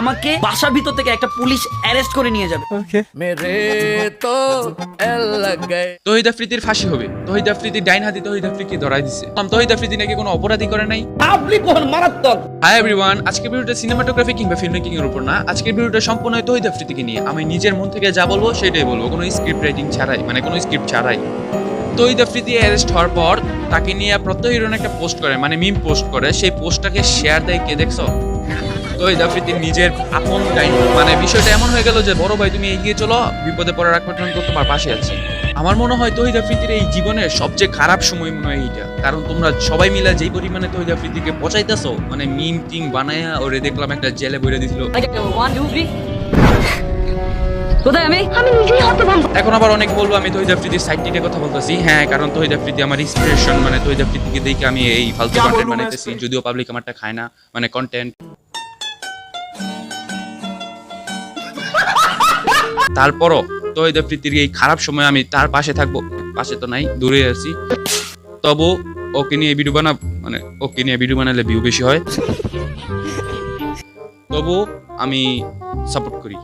আমাকে বাসার ভিতর থেকে একটা পুলিশ অ্যারেস্ট করে নিয়ে যাবে। মেরে তো তহিদ আফ্রিদির ফাঁসি হবে। তহিদ আফ্রিদি ডাইন হাতি তহিদ আফ্রিদিকে ধরাই দিছে। তহিদ আফ্রিদি নাকি কোনো অপরাধী করে নাই? আপনি কোন মারাত্মক? হাই এভরিওয়ান আজকের ভিডিওটা সিনেমাটোগ্রাফি কিংবা ফিল্ম মেকিং এর উপর না। আজকের ভিডিওটা সম্পূর্ণ তহিদ আফ্রিদিকে নিয়ে। আমি নিজের মন থেকে যা বলব সেটাই বলব। কোনো স্ক্রিপ্ট রাইটিং ছাড়াই মানে কোনো স্ক্রিপ্ট ছাড়াই। তৈদ আফ্রিদি অ্যারেস্ট হওয়ার পর তাকে নিয়ে প্রত্যহ একটা পোস্ট করে মানে মিম পোস্ট করে। সেই পোস্টটাকে শেয়ার দেয় কে দেখছ? তহিদ নিজের আপন গাইন মানে বিষয়টা এমন হয়ে গেল যে বড় ভাই তুমি এগিয়ে চলো বিপদে পড়ার আগ পর্যন্ত তোমার পাশে আছি। আমার মনে হয় তহিদ আফ্রিদির এই জীবনের সবচেয়ে খারাপ সময় মনে হয় এইটা। কারণ তোমরা সবাই মিলে যেই পরিমাণে তহিদ আফ্রিদিকে পচাইতেছো মানে মিম টিম বানায়া ওরে দেখলাম একটা জেলে বইরে দিছিল। ওয়ান টু থ্রি কোথায় আমি? আমি নিজেই হতভম্ব এখন আবার অনেক বলব আমি তহিদ আফ্রিদির সাইড থেকে কথা বলতেছি। হ্যাঁ কারণ তহিদ আফ্রিদি আমার ইন্সপিরেশন মানে তহিদ আফ্রিদিকে দেখে আমি এই ফালতু কন্টেন্ট বানাইতেছি। যদিও পাবলিক আমারটা খায় না মানে কন্টেন্ট তারপরও তহিদ আফ্রিদির এই খারাপ সময় আমি তার পাশে থাকব। পাশে তো নাই, দূরে আছি। তবু ওকে নিয়ে ভিডিও বানা মানে ওকে নিয়ে ভিডিও বানালে ভিউ বেশি হয়। তবু আমি সাপোর্ট করি।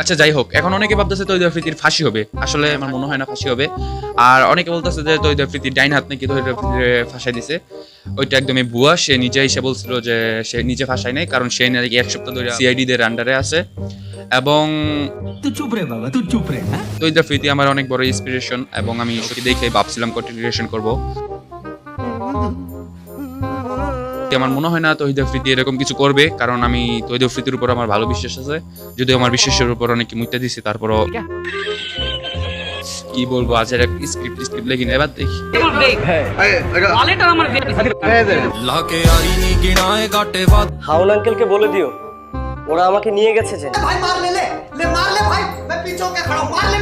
আচ্ছা যাই হোক, এখন অনেকে ভাবতেছে তৈরি আফ্রিদির ফাঁসি হবে। আসলে আমার মনে হয় না ফাঁসি হবে। আর অনেকে বলতেছে যে তৈরি আফ্রিদির ডাইন হাত নাকি তৈরি আফ্রিদির ফাঁসাই দিছে। ওইটা একদমই ভুয়া। সে নিজে এসে বলছিল যে সে নিজে ফাঁসায় নাই, কারণ সে নাকি এক সপ্তাহ ধরে সিআইডি দের আন্ডারে আছে। এবং তুই চুপ রে হ্যাঁ? ফিতি আমার অনেক বড় ইন্সপিরেশন এবং আমি সত্যি দেখে ভাবছিলাম কন্টিনিউশন করব। আমার মনে হয় না তহিদ ফ্রিতি এরকম কিছু করবে কারণ আমি তহিদ ফ্রিতির উপর আমার ভালো বিশ্বাস আছে। যদি আমার বিশ্বাসের উপর অনেক মুইতা দিছে তারপরও কি বলব আজ এর একটা স্ক্রিপ্ট স্ক্রিপ্ট লেখি এবার দেখি। হাউল আঙ্কেলকে বলে দিও। ওরা আমাকে নিয়ে গেছে যে भाई मार ले ले ले मार ले भाई मैं पीछे होके खड़ा हूं मार ले